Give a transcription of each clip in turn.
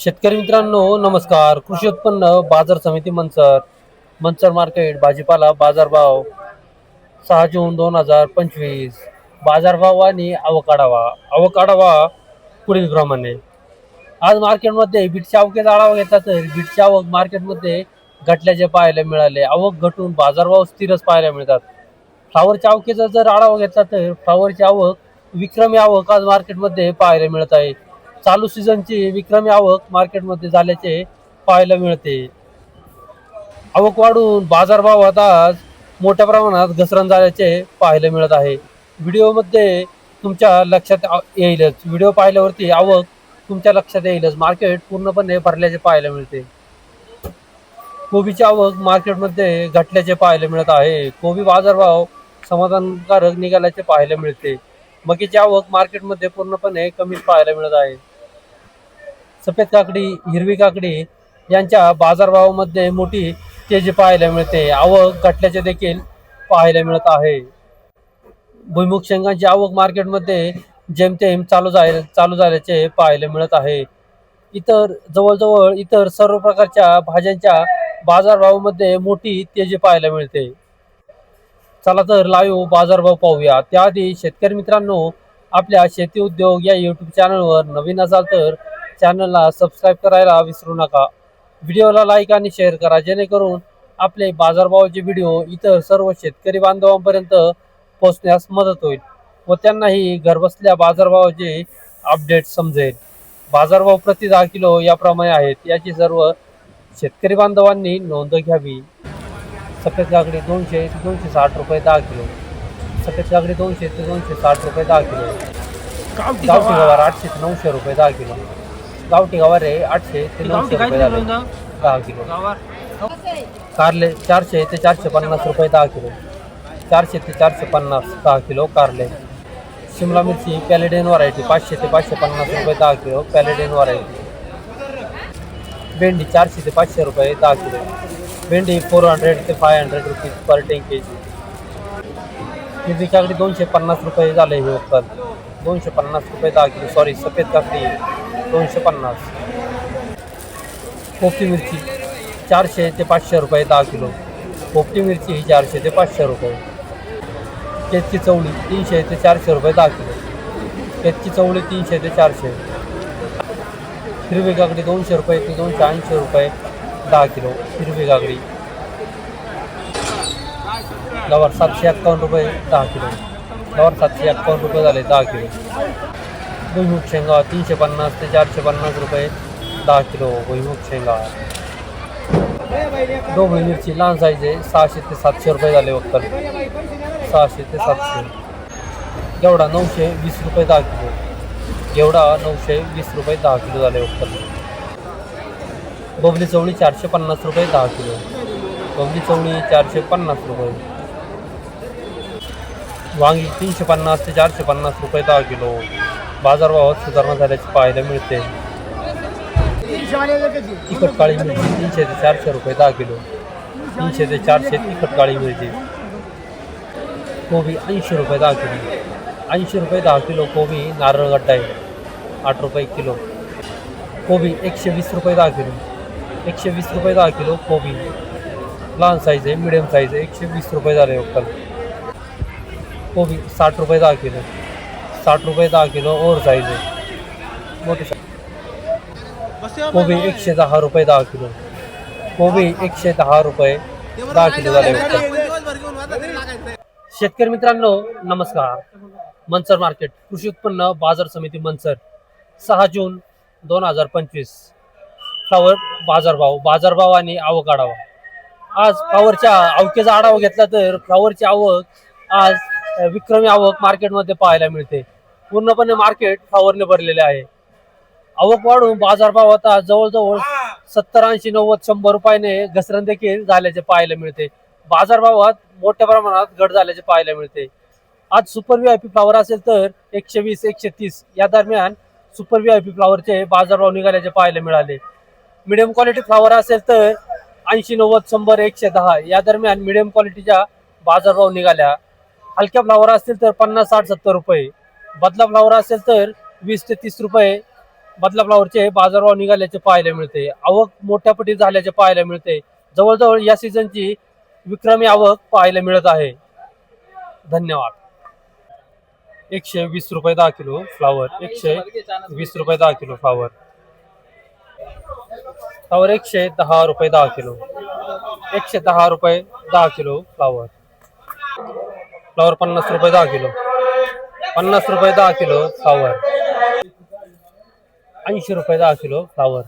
शेतकरी मित्रांनो नमस्कार. कृषी उत्पन्न बाजार समिती मंचर मंचर मार्केट भाजीपाला बाजारभाव सहा जून दोन हजार पंचवीस. बाजारभाव आणि आवक आढावा आवक आढावा पुढील प्रमाणे आज मार्केटमध्ये बीटच्या आवकेचा आढावा घेतला तर बीटची आवक मार्केटमध्ये घटल्याचे पाहायला मिळाले. आवक घटून बाजारभाव स्थिरच पाहायला मिळतात. फ्लावरच्या आवकेचा जर आढावा घेतला तर फ्लावरची आवक विक्रमी आवक आज मार्केटमध्ये पाहायला मिळत आहे. चालू सीझनची विक्रमी आवक मार्केटमध्ये झाल्याचे पाहायला मिळते. आवक वाढून बाजारभावात आज मोठ्या प्रमाणात घसरण झाल्याचे पाहायला मिळत आहे. व्हिडिओमध्ये तुमच्या लक्षात येईलच. व्हिडिओ पाहिल्यावरती आवक तुमच्या लक्षात येईलच. मार्केट पूर्णपणे भरल्याचे पाहायला मिळते. कोबीची आवक मार्केटमध्ये घटल्याचे पाहायला मिळत आहे. कोबी बाजारभाव समाधानकारक निघाल्याचे पाहायला मिळते. मकीची आवक मार्केटमध्ये पूर्णपणे कमीच पाहायला मिळत आहे. सफेद काकडी हिरवी काकडी यांच्या बाजारभावामध्ये मोठी तेजी पाहायला मिळते. आवक घटल्याचे देखील पाहायला मिळत आहे. भुईमुग शेंगांची आवक मार्केटमध्ये जेमतेम चालू झाले चालू झाल्याचे पाहायला मिळत आहे. इतर जवळजवळ इतर सर्व प्रकारच्या भाज्यांच्या बाजारभावामध्ये मोठी तेजी पाहायला मिळते. चला तर लाईव्ह बाजारभाव पाहूया. त्याआधी शेतकरी मित्रांनो आपल्या शेती उद्योग या यूट्यूब चॅनलवर नवीन असाल तर चॅनलला सबस्क्राईब करायला विसरू नका. व्हिडिओला लाईक आणि शेअर करा जेणेकरून आपले बाजारभावाचे व्हिडिओ इतर सर्व शेतकरी बांधवांपर्यंत पोहोचण्यास मदत होईल व त्यांनाही घरबसल्या बाजारभावाचे अपडेट समजेल. बाजारभाव प्रति दहा किलो याप्रमाणे आहेत. याची सर्व शेतकरी बांधवांनी नोंद घ्यावी. सफेद काकडी दोनशे ते दोनशे साठ रुपये दहा किलो. सफेद काकडी दोनशे ते दोनशे साठ रुपये दहा किलो. गावठी गवार आठशे ते नऊशे रुपये दहा किलो. गावठी गवार आहे आठशे ते नऊशे रुपये झाले. दहा किलो. कारले चारशे ते चारशे पन्नास रुपये दहा किलो. चारशे ते चारशे पन्नास दहा किलो कारले. शिमला मिरची पॅलेडेन व्हरायटी पाचशे ते पाचशे पन्नास रुपये दहा किलो पॅलेडेन व्हरायटी. भेंडी चारशे ते पाचशे रुपये दहा किलो. भेंडी फोर हंड्रेड ते five hundred rupees per ten K G हिरवी काकडी दोनशे पन्नास रुपये झाले हे उत्पाद दोनशे पन्नास रुपये दहा किलो. सॉरी सफ़ेद काकडी. दोनशे पन्नास. पोपटी मिरची चारशे ते पाचशे रुपये दहा किलो. पोपटी मिरची ही चारशे ते पाचशे रुपये. केतकी चवळी तीनशे ते चारशे रुपये दहा किलो. केतकी चवळी तीनशे ते चारशे. हिरवी काकडी दोनशे रुपये ते दोनशे ऐंशी रुपये दहा किलो. हिरवी काकडी गवार सातशे एक्कावन्न रुपये दहा किलो. गवार सातशे एक्कावन्न रुपये झाले दहा किलो. भुईमुग शेंगा तीनशे पन्नास ते चारशे पन्नास रुपये दहा किलो भुईमुग शेंगा. डोबळी मिरची लहान साईज आहे सहाशे ते सातशे रुपये झाले वक्कल सहाशे ते सातशे. एवढा नऊशे वीस रुपये दहा किलो. एवढा नऊशे वीस रुपये दहा किलो झाले वक्कल बबली चवळी चारशे पन्नास रुपये दहा किलो. बबली चवळी चारशे पन्नास रुपये. वांगी तीनशे पन्नास ते चारशे पन्नास रुपये दहा किलो. बाजारभावात सुधारणा झाल्याचे पाहायला मिळते. तिखट काळी मिरची तीनशे ते चारशे रुपये दहा किलो. तीनशे ते चारशे तिखट काळी मिरची. कोबी ऐंशी रुपये दहा किलो. ऐंशी रुपये दहा किलो कोबी नारळ गड्डा आहे. आठ रुपये किलो. कोबी एकशे वीस रुपये दहा किलो. एकशे वीस रुपये दहा किलो कोबी. लहान साईज आहे मिडियम साईज आहे एकशे वीस रुपये झाले वक्कल कोबी साठ रुपये दहा किलो. साठ रुपये दहा किलो ओर साईज आहे. मोठी कोबी एकशे दहा रुपये दहा किलो. कोबी एकशे दहा रुपये दहा किलो झाले. शेतकरी मित्रांनो नमस्कार. मनसर मार्केट कृषी उत्पन्न बाजार समिती मनसर सहा जून दोन हजार पंचवीस. फ्लावर बाजारभाव बाजारभाव आणि आवक आढावा. आज फ्लावरच्या आवकेचा आढावा घेतला तर फ्लावरची आवक आज विक्रमी आवक मार्केटमध्ये पाहायला मिळते. पूर्णपणे मार्केट फ्लावरने भरलेले आहे. आवक वाढून बाजारभाव आता जवळजवळ सत्तर ऐंशी नव्वद शंभर रुपयाने घसरण देखील झाल्याचे पाहायला मिळते. बाजारभावात मोठ्या प्रमाणात घट झाल्याचे पाहायला मिळते. आज super V I P flower असेल तर एकशे वीस एकशे तीस या दरम्यान सुपर व्ही आय पी फ्लावरचे बाजारभाव निघाल्याचे पाहायला मिळाले. मिडियम क्वालिटी फ्लावर असेल तर ऐंशी नव्वद शंभर एकशे दहा या दरम्यान मिडियम क्वालिटीच्या बाजारभाव निघाल्या. हलक्या फ्लावर असतील तर पन्नास साठ सत्तर रुपये. बदला फ्लावर असेल तर वीस ते तीस रुपये बदला फ्लावरचे बाजारभाव निघाल्याचे पाहायला मिळते. आवक मोठ्या पटीत झाल्याचे पाहायला मिळते. जवळजवळ या सीझनची विक्रमी आवक पाहायला मिळत आहे. धन्यवाद. एकशे वीस रुपये दहा किलो फ्लावर एकशे वीस रुपये दहा किलो फ्लावर फ्लावर एकशे दहा रुपये दहा किलो. एकशे दहा रुपये दहा किलो फ्लावर फ्लावर पन्नास रुपये दहा किलो. पन्नास रुपये दहा किलो फ्लावर ऐंशी रुपये दहा किलो फ्लावर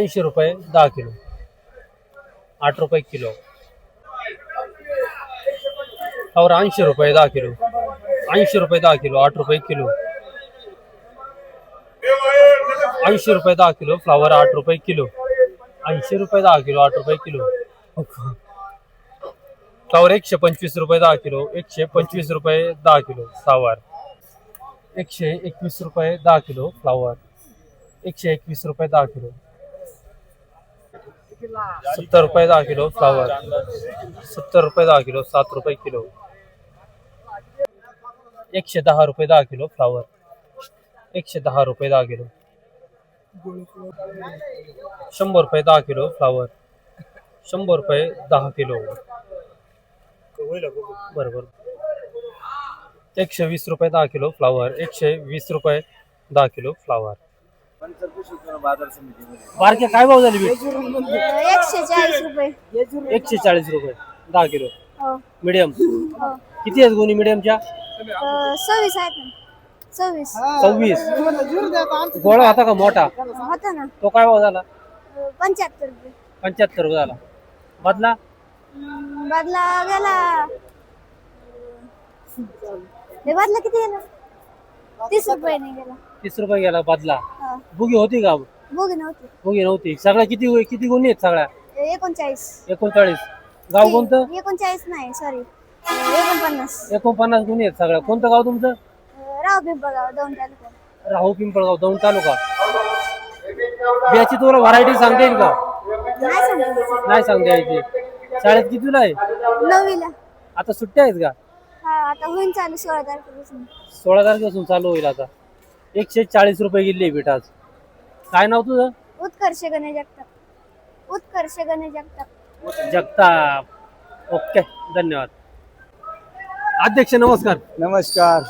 ऐंशी रुपये दहा किलो. आठ रुपये किलो. फ्लावर ऐंशी रुपये दहा किलो. ऐंशी रुपये दहा किलो आठ रुपये किलो. ऐंशी रुपये दहा किलो फ्लावर आठ रुपये किलो. ऐंशी रुपये दहा किलो आठ रुपये किलो. फ्लावर एकशे पंचवीस रुपये दहा किलो एकशे पंचवीस रुपये दहा किलो सावर एकशे एकवीस रुपये दहा किलो फ्लावर एकशे एकवीस रुपये दहा किलो सत्तर रुपये दहा किलो फ्लावर सत्तर रुपये दहा किलो सात रुपये किलो एकशे दहा रुपये दहा किलो फ्लावर एकशे दहा रुपये दहा किलो शंभर रुपये दहा किलो फ्लावर शंभर रुपये दहा किलो बरोबर. एकशे वीस रुपये दहा किलो फ्लावर एकशे वीस रुपये दहा किलो फ्लावर. बारके काय भाव झाले बीट एकशे चाळीस रुपये. एकशे चाळीस रुपये दहा किलो. हो. मिडियम हो. किती आहेत गोणी मिडियमच्या अं, सव्वीस आहेत ना. सव्वीस. सव्वीस. गोळा होता का मोठा? होता ना. तो काय भाव झाला? पंच्याहत्तर रुपये. पंच्याहत्तर रुपये झाला. बदला अं, बदला गेला हे बदला किती गेला? तीस रुपयाने गेला. तीस रुपये गेला बदला. हा. बुगी होती का? बोगी नव्हती. बुगी नव्हती. सगळ्या किती किती गुन्हे आहेत सगळ्या? एकोणचाळीस. एकोणचाळीस. गाव कोणतं? एकोणचाळीस नाही सॉरी एकोणपन्नास. एकोणपन्नास गुन्हे आहेत सगळ्या. कोणतं गाव तुमचं? अं, राव पिंपळगाव दोन तालुका. राहू पिंपळगाव दौंड तालुका. बियाची तुला व्हरायटी सांगता येईल का? नाही सांगितलं नाही सांगता यायची शाळेत कितीला आहे? नववीला. आता सुट्ट्या आहेत का? हा आता होईन चालू सोळा तारखेपासून. सोळा तारखेपासून चालू होईल आता. एकशे चाळीस रुपये गेली बेटा आज. काय नाव तुझं? उत्कर्ष गणे जगताप. उत्कर्ष गणे जगताप. जगताप. ओके धन्यवाद. अध्यक्ष नमस्कार. नमस्कार.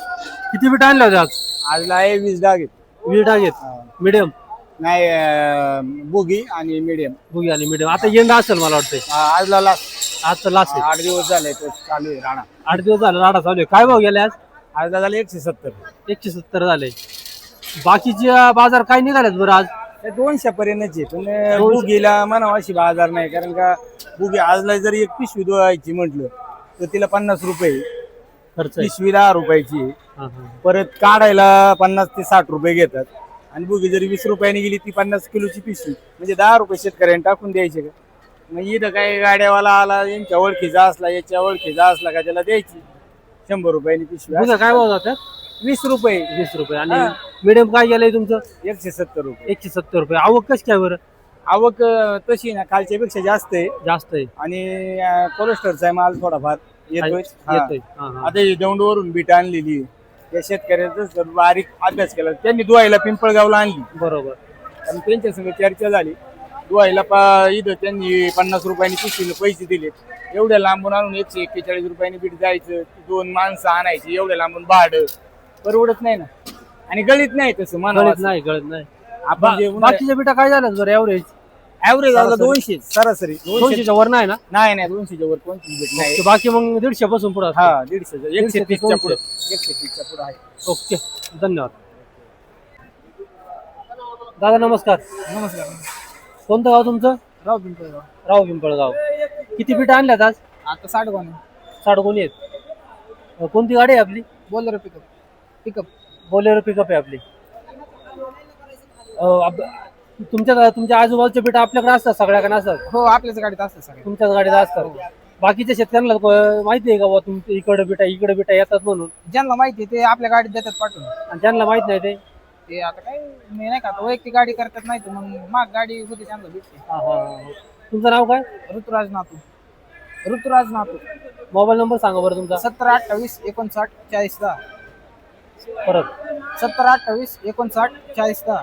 किती बीट आणल्या होत्या आज? आजला आहे वीस डाग आहेत. वीट आहेत. मिडियम नाही बुगी आणि मीडियम बुगी आणि मिडियम आता यंदा असेल मला वाटतंय. आजला लास्ट आज तर लास्ट आहे. आठ दिवस झाले तर चालू आहे राणा. आठ दिवस झाले राडा चालू आहे. काय भाव गेले आज? आजला झाले एकशे सत्तर. एकशे सत्तर झाले. बाकीचे बाजार काय निघालेत बरं आज? ते दोनशे पर्यंतच पण बुगीला म्हणावं अशी बाजार नाही. कारण का बुगी आजला जर एक पिशवी धुवायची म्हटलं तर तिला पन्नास रुपये खर्च आहे. पिशवी दहा रुपयाची. हा, हा. परत काढायला पन्नास ते साठ रुपये घेतात. आणि बुगी जरी वीस रुपयाने गेली ती पन्नास किलोची पिशवी. म्हणजे दहा रुपये शेतकऱ्यांनी टाकून द्यायचे का? मग इथं काय गाड्यावाला आला यांच्या ओळखीचा असला याच्या ओळखीचा असला का त्याला द्यायची. शंभर रुपयानी पिशवी. बुगा काय भाव जातात? वीस रुपये. वीस रुपये. आणि मिडियम काय गेलंय तुमचं? एकशे सत्तर रुपये. एकशे सत्तर रुपये. आवक कशी काय बरं? आवक अं, तशी ना कालच्या पेक्षा जास्त आहे. जास्त आहे. आणि कोलेस्टरचा माल थोडाफार. येतोय. हा. येतोय. हा, हा. आता ही दौंडवरून बीट आणलेली आहे. या शेतकऱ्याचा बारीक अभ्यास केला त्यांनी धुवायला पिंपळगावला आणली. बरोबर. आणि त्यांच्या संग चर्चा झाली. धुवायला पा इथं त्यांनी पन्नास रुपयांनी पिशवीने पैसे दिले एवढ्या लांबून आणून एकशे एक्केचाळीस रुपयांनी बीट जायचं दोन माणसं आणायची एवढ्या लांबून भाडं. परवडत नाही ना. आणि गळीत नाही तसं गळत म्हणावं नाही गळत नाही. बाकीच्या बिटा काय झालं बरं एव्हरेज ऍव्हरेज आला दोनशे. सरासरी. दोनशे दोनशेच्या वर नाही ना? नाही नाही दोनशेच्या वर कोणतीच बीट नाही. ते बाकी मग दीडशे पासून पुढे हा दीडशे एकशे ते तीसच्या. पुढे. एकशे तीसच्या पुढे आहे. ओके धन्यवाद. दादा नमस्कार. नमस्कार. कोणतं गाव तुमचं? राव पिंपळगाव. राव पिंपळगाव. किती बिटा आणल्यात आज? आता साठ कोण साठ कोणी आहेत. अं, कोणती गाडी आहे आपली? बोल रे पिकअप पिकअप बोलेरो पिकअप आहे आपली. अं, आप- तुमच्या तुमच्या आजूबाजूच्या बिटा आपल्याकडे असतात सगळ्याकडे असतात. हो आपल्याच गाडीत असतं सगळे. तुमच्याच गाडीत असतात. बाकीच्या शेतकऱ्यांना क- माहिती आहे का बुवा तुमच्या इकडे बिटा इकडे बिटा येतात म्हणून? ज्यांना माहिती आहे ते आपल्या गाडीत देतात पाठवून. आणि त्यांना माहीत नाही ते? ते आता काय मी नाही का आता वैयक्तिक गाडी करतात नाही तर मग माग गाडी होती त्यांना भेटते. हा, हा, हा. तुमचं नाव काय? ऋतुराज नातू. ऋतुराज नातू. मोबाईल नंबर सांगा बरं तुमचा. सत्तर अठ्ठावीस एकोणसाठ चाळीस दहा. परत. सत्तर अठ्ठावीस एकोणसाठ चाळीस दहा.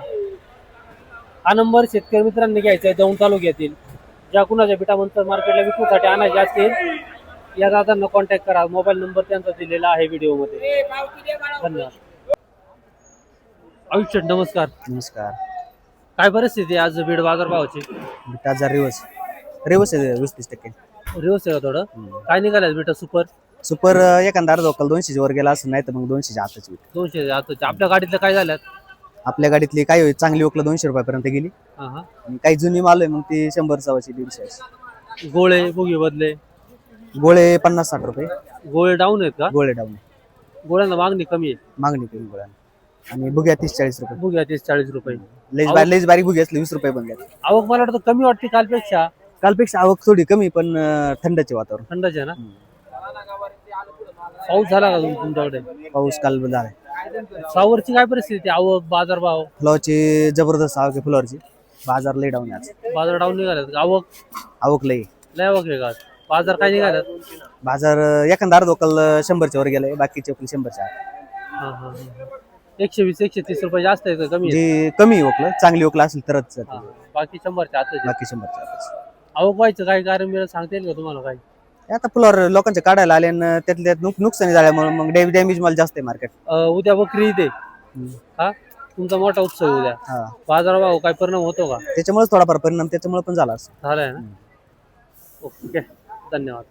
हा नंबर शेतकरी मित्रांनी घ्यायचा आहे दौंड तालुक्यातील. ज्या कुणाच्या बिटामंतर मार्केटला विकण्यासाठी आणायचे असतील या दादांना कॉन्टॅक्ट करा. मोबाईल नंबर त्यांचा दिलेला आहे व्हिडिओमध्ये. धन्यवाद. आयुष्य नमस्कार. नमस्कार. काय परिस्थिती आहे आज बीड बाजार भावाची? बिटा हजार रिवर्स. रिवर्स आहे वीस तीस टक्के. रिवर्स आहे का थोडं? काय निघालं बेटा? सुपर? सुपर एखादा अर्धा दोनशेच्या वर गेला असं नाही तर मग दोनशेच्या आताची दोनशे आता आपल्या गाडीतलं काय झाल्यात आपल्या गाडीतली काय होईल? चांगली वकलं दोनशे रुपयापर्यंत गेली. हा हा. आणि काही जुनी माल आहे मग ती शंभर सव्वाशे दीडशे अशी. गोळे बुगी बदले. गोळे पन्नास साठ रुपये. गोळे डाऊन आहेत का? गोळे डाऊन गोळ्यांना मागणी कमी आहे. मागणी कमी गोळ्या आणि बुग्या तीस चाळीस रुपये. बुग्या तीस चाळीस रुपये. लईच बारीक लईच बारीक बुगी असली वीस रुपये बनल्या आवक मला वाटतं कमी वाटते कालपेक्षा. कालपेक्षा आवक थोडी कमी पण अं, थंडाचे वातावरण. थंडच ना? पाऊस झाला का तुम- तुमच्याकडे? पाऊस काल झालाय सावरची काय परिस्थिती आवक बाजार भाव? फुलावरची जबरदस्त आवक आहे फुलावरची. बाजार लई डाऊन आहे आज. बाजार डाऊन निघाल्यात आवक? आवक लई लय आवक का? बाजार काय निघाल्यात? बाजार एखादा अं, शंभरच्या वर गेलाय बाकीचे वकल शंभरच्या आत. हा, हा, हा. एकशे वीस एकशे तीस रुपये जास्त आहे का? कमी आहे? जे कमी वकलं चांगली वकलं असेल तरच जाते. हा, बाकी शंभरच्या आतच आहे. बाकी शंभरच्या आतच. आवक व्हायचं काय कारण मिळत सांगता येईल का तुम्हाला काय हे आता फुलावर लोकांच्या काढायला आले आणि त्यातल्या त्यात नुक- नुकसानी झाल्यामुळे मग डॅमेज डॅमेज माल जास्त आहे मार्केट अं, उद्या बकरी ईद आहे. हा? तुमचा मोठा उत्सव आहे उद्या. हा. बाजार भाव काय परिणाम होतो का? त्याच्यामुळे थोडाफार परिणाम त्याच्यामुळे पण झाला असं. झालाय ना? ओके. धन्यवाद.